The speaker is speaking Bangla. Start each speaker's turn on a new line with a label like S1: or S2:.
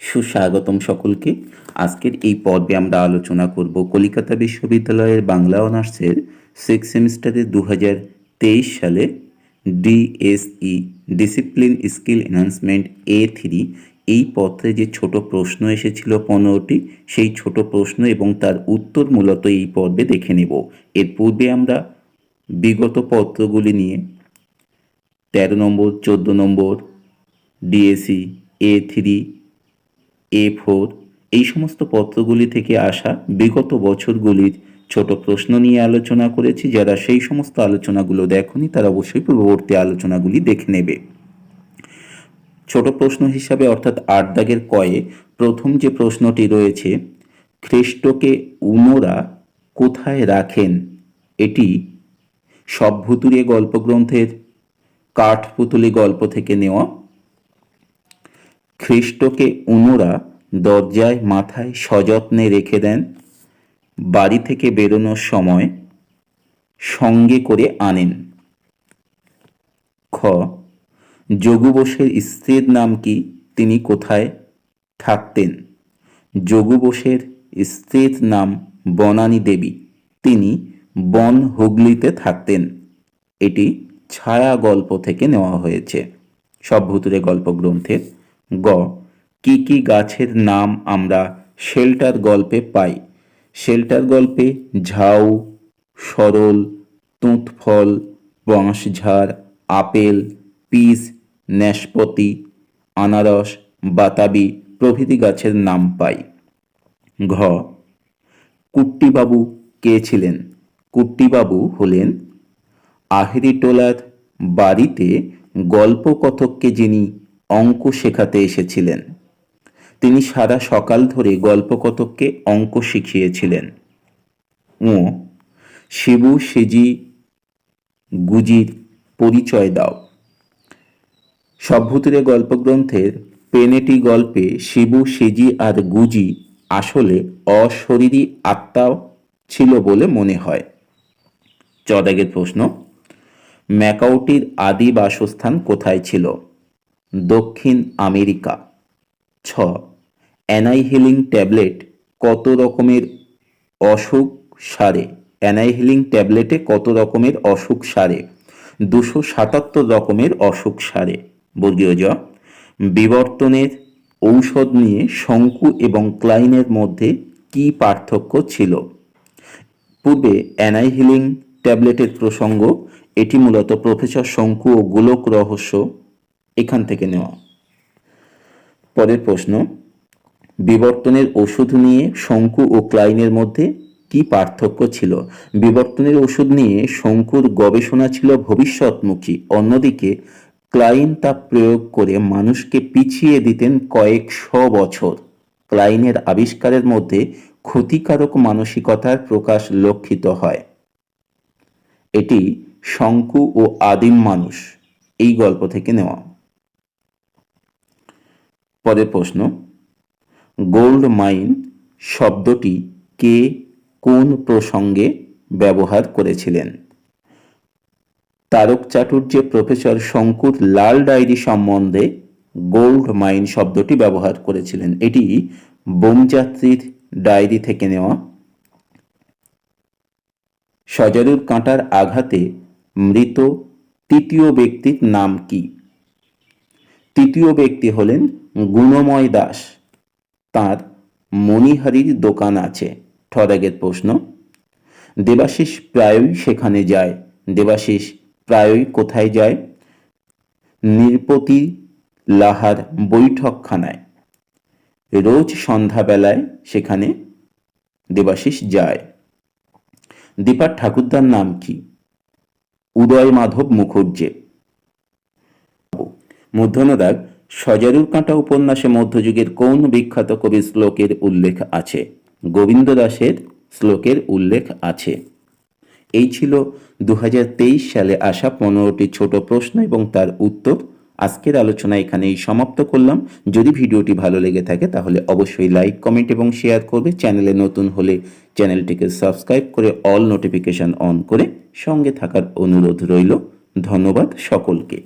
S1: সুস্বাগতম সকলকে। আজকের এই পর্বে আমরা আলোচনা করব কলিকাতা বিশ্ববিদ্যালয়ের বাংলা অনার্সের সিক্স সেমিস্টারে দু সালে DSE discipline skill enhancement A three এই পত্রে যে ছোট প্রশ্ন এসেছিল পনেরোটি, সেই ছোট প্রশ্ন এবং তার উত্তর মূলত এই পর্বে দেখে নেব। এর পূর্বে আমরা বিগত পত্রগুলি নিয়ে তেরো নম্বর, চোদ্দ number DAC A three A four এই সমস্ত পত্রগুলি থেকে আসা বিগত বছরগুলির ছোট প্রশ্ন নিয়ে আলোচনা করেছি। যারা সেই সমস্ত আলোচনাগুলো দেখনি, তারা অবশ্যই পূর্ববর্তী আলোচনাগুলি দেখে নেবে। ছোট প্রশ্ন হিসাবে, অর্থাৎ আট দাগের কয়ে, প্রথম যে প্রশ্নটি রয়েছে, খ্রিস্টকে উনোরা কোথায় রাখেন? এটি সভ্যতুরে গল্পগ্রন্থের কাঠপুতুলি গল্প থেকে নেওয়া খ্রিস্টকে উনোরা দরজায়, মাথায় সযত্নে রেখে দেন। বাড়ি থেকে বেরোনোর সময় সঙ্গে করে আনেন। খ যোগু বোসের স্ত্রীর নাম কি? তিনি কোথায় থাকতেন? যোগু বোসের স্ত্রীর নাম বনানী দেবী। তিনি বন হুগলিতে থাকতেন। এটি ছায়া গল্প থেকে নেওয়া হয়েছে। সব সভ্যতুরে গল্প গ্রন্থের গ, কি কি গাছের নাম আমরা শেল্টার গল্পে পাই? শেল্টার গল্পে ঝাউ, সরল, তুঁতফল, বাঁশঝাড়, আপেল, পিস ন্যাশপতি আনারস, বাতাবি প্রভৃতি গাছের নাম পাই। ঘ, কুট্টিবাবু কে ছিলেন? কুট্টিবাবু হলেন আহেরিটোলার বাড়িতে গল্পকথককে যিনি অঙ্ক শেখাতে এসেছিলেন। তিনি সারা সকাল ধরে গল্পকতককে অঙ্ক শিখিয়েছিলেন। ও, শিবু সেজি গুজির পরিচয় দাও। সভ্যতুরে গল্পগ্রন্থের পেনেটি গল্পে শিবু সেজি আর গুজি আসলে অশরীরী আত্মা ছিল বলে মনে হয়। চদাগের প্রশ্ন, ম্যাকাউটির আদি বাসস্থান কোথায় ছিল? দক্ষিণ আমেরিকা। ছ, অ্যানাইহিলিং ট্যাবলেট কত রকমের অসুখ সারে? অ্যানাইহিলিং ট্যাবলেটে কত রকমের অসুখ সারে? দুশো সাতাত্তর রকমের অসুখ সারে। বর্গীয় জ, বিবর্তনের ঔষধ নিয়ে শঙ্কু এবং ক্লাইনের মধ্যে কি পার্থক্য ছিল? পূর্বে অ্যানাইহিলিং ট্যাবলেটের প্রসঙ্গ, এটি মূলত প্রফেসর শঙ্কু ও গোলক রহস্য এখান থেকে নেওয়া। পরের প্রশ্ন, বিবর্তনের ওষুধ নিয়ে শঙ্কু ও ক্লাইনের মধ্যে কি পার্থক্য ছিল? বিবর্তনের ওষুধ নিয়ে শঙ্কুর গবেষণা ছিল ভবিষ্যৎমুখী। অন্যদিকে, ক্লাইন তা প্রয়োগ করে মানুষকে পিছিয়ে দিতেন কয়েকশো বছর। ক্লাইনের আবিষ্কারের মধ্যে ক্ষতিকারক মানসিকতার প্রকাশ লক্ষিত হয়। এটি শঙ্কু ও আদিম মানুষ এই গল্প থেকে নেওয়া। পরের প্রশ্ন, গোল্ড মাইন শব্দটি কে কোন প্রসঙ্গে ব্যবহার করেছিলেন? তারক চাটুর্যে প্রফেসর শঙ্কুর লাল ডায়েরি সম্বন্ধে গোল্ড মাইন শব্দটি ব্যবহার করেছিলেন। এটি বোমযাত্রীর ডায়েরি থেকে নেওয়া। সজারুর কাঁটার আঘাতে মৃত তৃতীয় ব্যক্তির নাম কি? তৃতীয় ব্যক্তি হলেন গুণময় দাস। তার মণিহারির দোকান আছে। ঠদাগের প্রশ্ন, দেবাশিস প্রায়ই সেখানে যায়। দেবাশিস প্রায়ই কোথায় যায়? নিরপতি লাহার বৈঠকখানায়। রোজ সন্ধ্যাবেলায় সেখানে দেবাশিস যায়। দীপার ঠাকুরদার নাম কি? উদয় মাধব মুখর্জে। মধ্যনদাগ সজারুর কাঁটা উপন্যাসে মধ্যযুগের কোন বিখ্যাত কবির শ্লোকের উল্লেখ আছে? গোবিন্দ দাসের শ্লোকের উল্লেখ আছে। এই ছিল দু হাজার তেইশ সালে আসা পনেরোটি ছোট প্রশ্ন এবং তার উত্তর। আজকের আলোচনা এখানেই সমাপ্ত করলাম। যদি ভিডিওটি ভালো লেগে থাকে তাহলে অবশ্যই লাইক, কমেন্ট এবং শেয়ার করবে। চ্যানেলে নতুন হলে চ্যানেলটিকে সাবস্ক্রাইব করে অল নোটিফিকেশন অন করে সঙ্গে থাকার অনুরোধ রইল। ধন্যবাদ সকলকে।